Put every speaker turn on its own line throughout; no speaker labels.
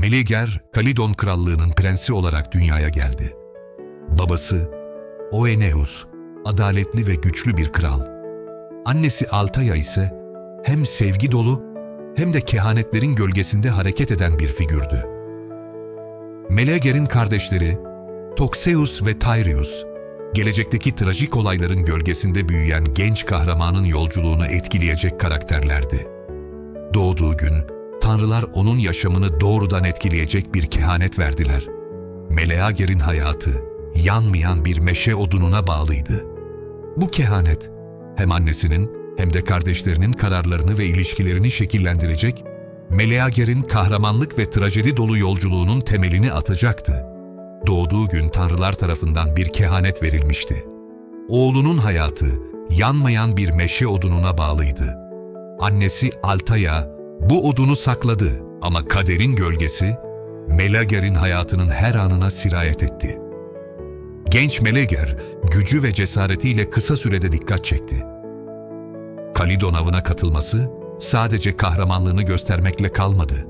Meleager, Kalidon Krallığı'nın prensi olarak dünyaya geldi. Babası, Oeneus, adaletli ve güçlü bir kral. Annesi Altaya ise hem sevgi dolu hem de kehanetlerin gölgesinde hareket eden bir figürdü. Meleager'in kardeşleri Toxeus ve Tyrius, gelecekteki trajik olayların gölgesinde büyüyen genç kahramanın yolculuğunu etkileyecek karakterlerdi. Doğduğu gün, tanrılar onun yaşamını doğrudan etkileyecek bir kehanet verdiler. Meleager'in hayatı, yanmayan bir meşe odununa bağlıydı. Bu kehanet, hem annesinin hem de kardeşlerinin kararlarını ve ilişkilerini şekillendirecek, Meleager'in kahramanlık ve trajedi dolu yolculuğunun temelini atacaktı. Doğduğu gün tanrılar tarafından bir kehanet verilmişti. Oğlunun hayatı, yanmayan bir meşe odununa bağlıydı. Annesi Altaya bu odunu sakladı ama kaderin gölgesi Meleager'in hayatının her anına sirayet etti. Genç Meleager gücü ve cesaretiyle kısa sürede dikkat çekti. Kalidon avına katılması sadece kahramanlığını göstermekle kalmadı.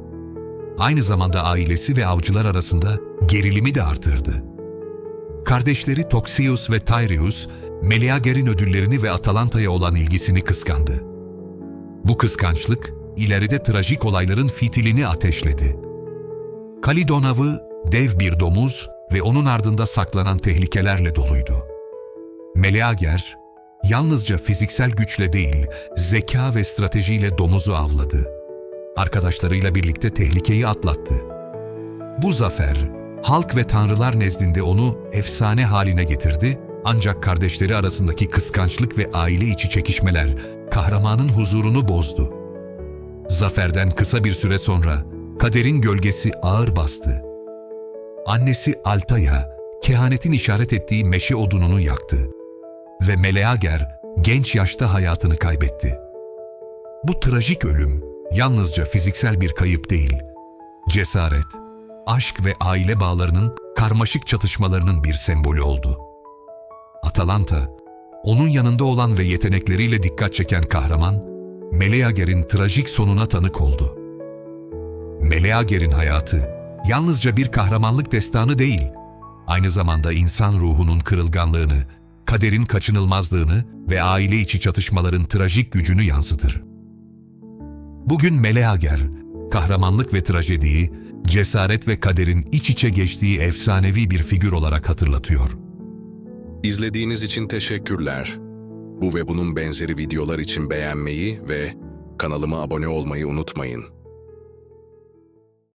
Aynı zamanda ailesi ve avcılar arasında gerilimi de artırdı. Kardeşleri Toxius ve Tyrius, Meleager'in ödüllerini ve Atalanta'ya olan ilgisini kıskandı. Bu kıskançlık, ileride trajik olayların fitilini ateşledi. Kalidon avı, dev bir domuz ve onun ardında saklanan tehlikelerle doluydu. Meleager, yalnızca fiziksel güçle değil, zeka ve stratejiyle domuzu avladı. Arkadaşlarıyla birlikte tehlikeyi atlattı. Bu zafer, halk ve tanrılar nezdinde onu efsane haline getirdi ancak kardeşleri arasındaki kıskançlık ve aile içi çekişmeler kahramanın huzurunu bozdu. Zaferden kısa bir süre sonra kaderin gölgesi ağır bastı. Annesi Altaya, kehanetin işaret ettiği meşe odununu yaktı ve Meleager genç yaşta hayatını kaybetti. Bu trajik ölüm yalnızca fiziksel bir kayıp değil, cesaret, aşk ve aile bağlarının karmaşık çatışmalarının bir sembolü oldu. Atalanta, onun yanında olan ve yetenekleriyle dikkat çeken kahraman, Meleager'in trajik sonuna tanık oldu. Meleager'in hayatı yalnızca bir kahramanlık destanı değil, aynı zamanda insan ruhunun kırılganlığını, kaderin kaçınılmazlığını ve aile içi çatışmaların trajik gücünü yansıtır. Bugün Meleager, kahramanlık ve trajediyi, cesaret ve kaderin iç içe geçtiği efsanevi bir figür olarak hatırlatıyor.
İzlediğiniz için teşekkürler. Bu ve bunun benzeri videolar için beğenmeyi ve kanalıma abone olmayı unutmayın.